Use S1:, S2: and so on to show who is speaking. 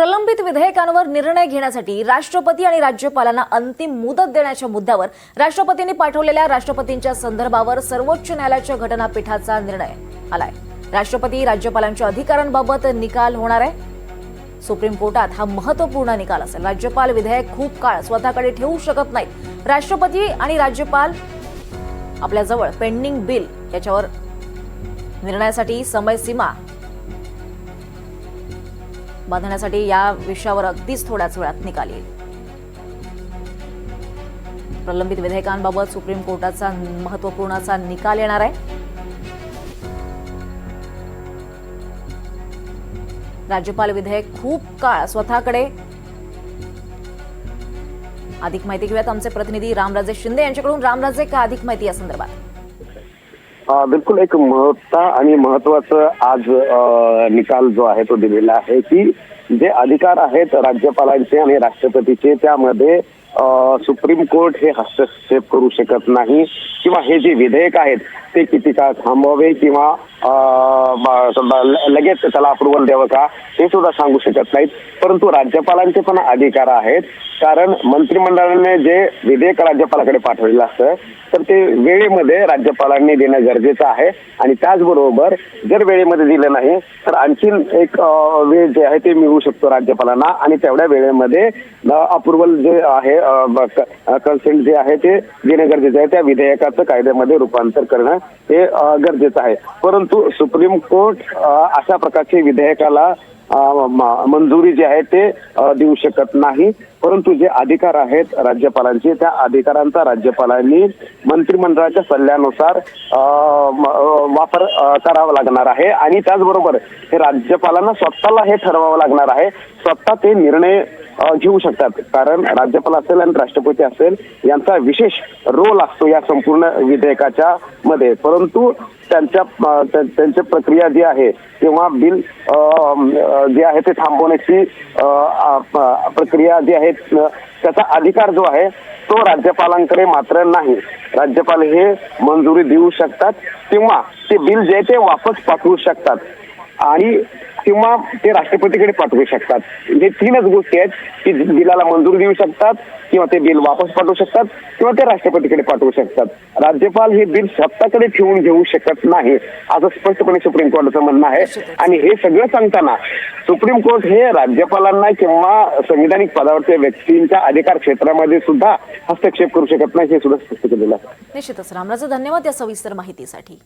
S1: प्रलंबित विधेयकांवर निर्णय घेण्यासाठी राष्ट्रपती आणि राज्यपालांना अंतिम मुदत देण्याच्या मुद्द्यावर राष्ट्रपतींनी पाठवलेल्या राष्ट्रपतींच्या संदर्भावर सर्वोच्च न्यायालयाच्या घटनापीठाचा निर्णय आलाय. राष्ट्रपती राज्यपालांच्या अधिकारांबाबत निकाल होणार आहे. सुप्रीम कोर्टात हा महत्त्वपूर्ण निकाल असेल. राज्यपाल विधेयक खूप काळ स्वतःकडे ठेवू शकत नाहीत. राष्ट्रपती आणि राज्यपाल आपल्याजवळ पेंडिंग बिल याच्यावर निर्णयासाठी समयसीमा बांधण्यासाठी या विषयावर अगदीच थोड्याच वेळात निकाल येईल. प्रलंबित विधेयकांबाबत सुप्रीम कोर्टाचा महत्त्वपूर्ण असा निकाल येणार आहे. राज्यपाल विधेयक खूप काळ स्वतःकडे. अधिक माहिती घेऊयात आमचे प्रतिनिधी रामराजे शिंदे यांच्याकडून. रामराजे का अधिक माहिती या संदर्भात?
S2: बिलकुल एक महत्ता आणि महत्वाचं आज निकाल जो आहे तो दिलेला आहे की जे अधिकार आहेत राज्यपालांचे आणि राष्ट्रपतीचे त्यामध्ये सुप्रीम कोर्ट हे हस्तक्षेप करू शकत नाही. किंवा हे जे विधेयक आहेत ते किती काळ थांबवावे किंवा लगेच त्याला अप्रुव्हल द्यावं का हे सुद्धा सांगू शकत नाहीत. परंतु राज्यपालांचे पण अधिकार आहेत. कारण मंत्रिमंडळाने जे विधेयक राज्यपालाकडे पाठवलेलं असतं तर ते वेळेमध्ये राज्यपालांनी देणं गरजेचं आहे. आणि त्याचबरोबर जर वेळेमध्ये दिलं नाही तर आणखीन एक वेळ जे आहे ते मिळू शकतो राज्यपालांना. आणि तेवढ्या वेळेमध्ये अप्रुव्हल जे आहे कन्सेंट जे आहे ते देणे गरजेचं आहे. त्या विधेयकाचं कायद्यामध्ये रूपांतर करणं हे गरजेचं आहे. परंतु सुप्रीम कोर्ट अशा प्रकारचे विधेयकाला मंजुरी जी आहे ते देऊ शकत नाही. परंतु जे अधिकार आहेत राज्यपालांचे त्या अधिकारांचा राज्यपालांनी मंत्रिमंडळाच्या सल्ल्यानुसार वापर करावा लागणार आहे. आणि त्याचबरोबर हे राज्यपालांना स्वतःला हे ठरवावं लागणार आहे. स्वतः ते निर्णय घेऊ शकतात. कारण राज्यपाल असेल आणि राष्ट्रपती असेल यांचा विशेष रोल असतो या संपूर्ण विधेयकाच्या मध्ये. परंतु त्यांच्या त्यांच्या त्यांची प्रक्रिया जी आहे तेव्हा बिल जे आहे ते थांबवण्याची प्रक्रिया जी आहे त्याचा अधिकार जो आहे तो राज्यपालांकडे मात्र नाही. राज्यपाल हे मंजुरी देऊ शकतात किंवा ते बिल जे आहे ते वापस पाठवू शकतात आणि किंवा ते राष्ट्रपतीकडे पाठवू शकतात. हे तीनच गोष्टी आहेत की बिलाला मंजुरी देऊ शकतात किंवा ते बिल वापस पाठवू शकतात किंवा ते राष्ट्रपतीकडे पाठवू शकतात. राज्यपाल हे बिल स्वतःकडे ठेवून घेऊ शकत नाही असं स्पष्टपणे सुप्रीम कोर्टाचं म्हणणं आहे. आणि हे सगळं सांगताना सुप्रीम कोर्ट हे राज्यपालांना किंवा संविधानिक पदावरच्या व्यक्तींच्या अधिकार क्षेत्रामध्ये सुद्धा हस्तक्षेप करू शकत नाही हे सुद्धा स्पष्ट केलेलं आहे.
S1: निश्चितच रामराजे धन्यवाद या सविस्तर माहितीसाठी.